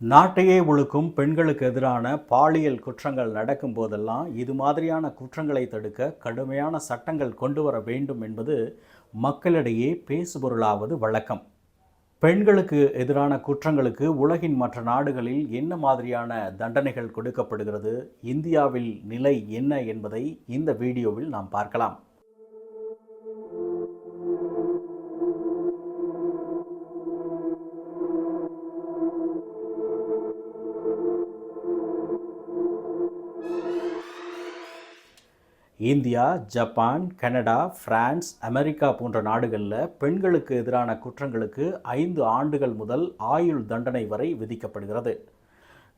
நாட்டையே ஒழுக்கும் பெண்களுக்கு எதிரான பாலியல் குற்றங்கள் நடக்கும் போதெல்லாம் இது மாதிரியான குற்றங்களை தடுக்க கடுமையான சட்டங்கள் கொண்டு வர வேண்டும் என்பது மக்களிடையே பேசுபொருளாவது வழக்கம். பெண்களுக்கு எதிரான குற்றங்களுக்கு உலகின் மற்ற நாடுகளில் என்ன மாதிரியான தண்டனைகள் கொடுக்கப்படுகிறது இந்தியாவில் நிலை என்ன என்பதை இந்த வீடியோவில் நாம் பார்க்கலாம். India Japan Canada France America போன்ற நாடுகளில் பெண்களுக்கு எதிரான குற்றங்களுக்கு ஐந்து ஆண்டுகள் முதல் ஆயுள் தண்டனை வரை விதிக்கப்படுகிறது.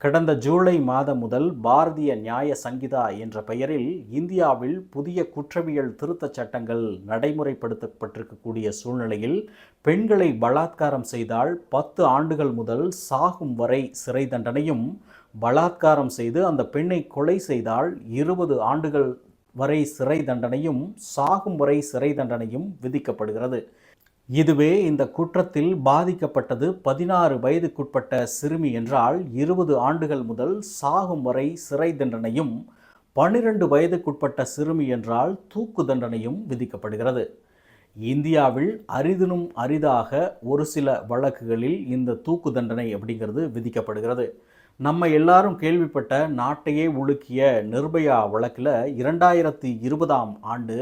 கடந்த ஜூலை மாதம் முதல் பாரதிய நியாய சங்கிதா என்ற பெயரில் இந்தியாவில் புதிய குற்றவியல் திருத்தச் சட்டங்கள் நடைமுறைப்படுத்தப்பட்டிருக்கக்கூடிய சூழ்நிலையில் பெண்களை பலாத்காரம் செய்தால் பத்து ஆண்டுகள் முதல் சாகும் வரை சிறை தண்டனையும் பலாத்காரம் செய்து அந்த பெண்ணை கொலை செய்தால் இருபது ஆண்டுகள் வரை சிறை தண்டனையும் சாகும் வரை சிறை தண்டனையும் விதிக்கப்படுகிறது. இதுவே இந்த குற்றத்தில் பாதிக்கப்பட்டது பதினாறு வயதுக்குட்பட்ட சிறுமி என்றால் இருபது ஆண்டுகள் முதல் சாகும் வரை சிறை தண்டனையும் பன்னிரண்டு வயதுக்குட்பட்ட சிறுமி என்றால் தூக்கு தண்டனையும் விதிக்கப்படுகிறது. இந்தியாவில் அரிதினும் அரிதாக ஒரு சில வழக்குகளில் இந்த தூக்கு தண்டனை அப்படிங்கிறது விதிக்கப்படுகிறது. நம்ம எல்லாரும் கேள்விப்பட்ட நாட்டையே உலுக்கிய நிர்பயா வழக்கில் இரண்டாயிரத்தி இருபதாம் ஆண்டு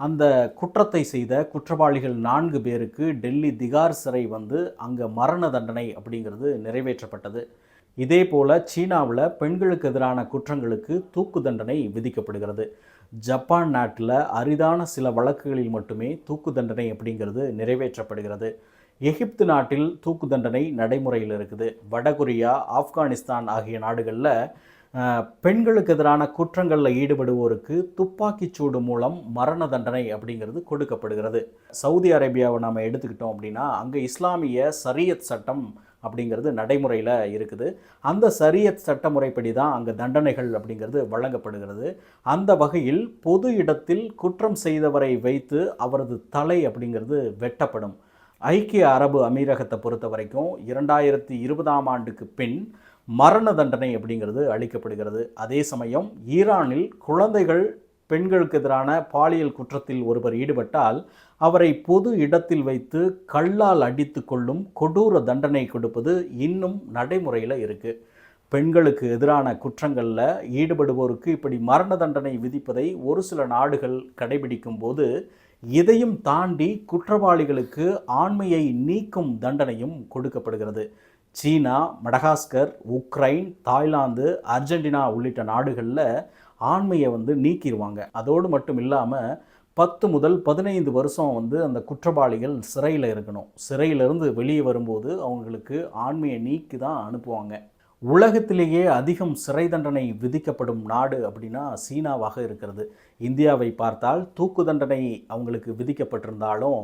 அந்த குற்றத்தை செய்த குற்றவாளிகள் நான்கு பேருக்கு டெல்லி திகார் சிறை வந்து அங்கே மரண தண்டனை அப்படிங்கிறது நிறைவேற்றப்பட்டது. இதே போல் சீனாவில் பெண்களுக்கு எதிரான குற்றங்களுக்கு தூக்கு தண்டனை விதிக்கப்படுகிறது. ஜப்பான் நாட்டில் அரிதான சில வழக்குகளில் மட்டுமே தூக்கு தண்டனை அப்படிங்கிறது நிறைவேற்றப்படுகிறது. எகிப்து நாட்டில் தூக்கு தண்டனை நடைமுறையில் இருக்குது. வடகொரியா ஆப்கானிஸ்தான் ஆகிய நாடுகளில் பெண்களுக்கு எதிரான குற்றங்களில் ஈடுபடுவோருக்கு துப்பாக்கிச் சூடு மூலம் மரண தண்டனை அப்படிங்கிறது கொடுக்கப்படுகிறது. சவுதி அரேபியாவை நாம் எடுத்துக்கிட்டோம் அப்படின்னா அங்கே இஸ்லாமிய சரியத் சட்டம் அப்படிங்கிறது நடைமுறையில் இருக்குது. அந்த சரியத் சட்ட முறைப்படி தான் அங்கே தண்டனைகள் அப்படிங்கிறது வழங்கப்படுகிறது. அந்த வகையில் பொது இடத்தில் குற்றம் செய்தவரை வைத்து அவரது தலை அப்படிங்கிறது வெட்டப்படும். ஐக்கிய அரபு அமீரகத்தை பொறுத்த வரைக்கும் இரண்டாயிரத்தி இருபதாம் ஆண்டுக்கு பின் மரண தண்டனை அப்படிங்கிறது அளிக்கப்படுகிறது. அதே சமயம் ஈரானில் குழந்தைகள் பெண்களுக்கு எதிரான பாலியல் குற்றத்தில் ஒருவர் ஈடுபட்டால் அவரை பொது இடத்தில் வைத்து கல்லால் அடித்து கொள்ளும் கொடூர தண்டனை கொடுப்பது இன்னும் நடைமுறையில் இருக்குது பெண்களுக்கு எதிரான குற்றங்களில் ஈடுபடுவோருக்கு இப்படி மரண தண்டனை விதிப்பதை ஒரு சில நாடுகள் கடைபிடிக்கும் போது இதையும் தாண்டி குற்றவாளிகளுக்கு ஆண்மையை நீக்கும் தண்டனையும் கொடுக்கப்படுகிறது. China Madagascar Ukraine Thailand Argentina உள்ளிட்ட நாடுகளில் ஆண்மையை வந்து நீக்கிடுவாங்க அதோடு மட்டும் இல்லாமல் பத்து முதல் பதினைந்து வருஷம் வந்து அந்த குற்றவாளிகள் சிறையில் இருக்கணும். சிறையிலிருந்து வெளியே வரும்போது அவங்களுக்கு ஆண்மையை நீக்கி தான் அனுப்புவாங்க. உலகத்திலேயே அதிகம் சிறை தண்டனை விதிக்கப்படும் நாடு அப்படின்னா சீனாவாக இருக்கிறது. இந்தியாவை பார்த்தால் தூக்கு தண்டனை அவங்களுக்கு விதிக்கப்பட்டிருந்தாலும்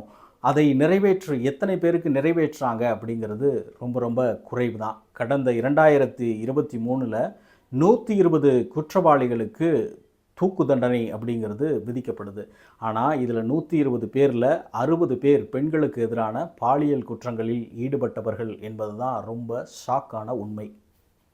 அதை நிறைவேற்று எத்தனை பேருக்கு நிறைவேற்றாங்க அப்படிங்கிறது ரொம்ப ரொம்ப குறைவு தான் கடந்த இரண்டாயிரத்தி இருபத்தி மூணில் நூற்றி இருபது குற்றவாளிகளுக்கு தூக்கு தண்டனை அப்படிங்கிறது விதிக்கப்படுது. ஆனால் இதில் நூற்றி இருபது பேரில் அறுபது பேர் பெண்களுக்கு எதிரான பாலியல் குற்றங்களில் ஈடுபட்டவர்கள் என்பது தான் ரொம்ப ஷாக்கான உண்மை.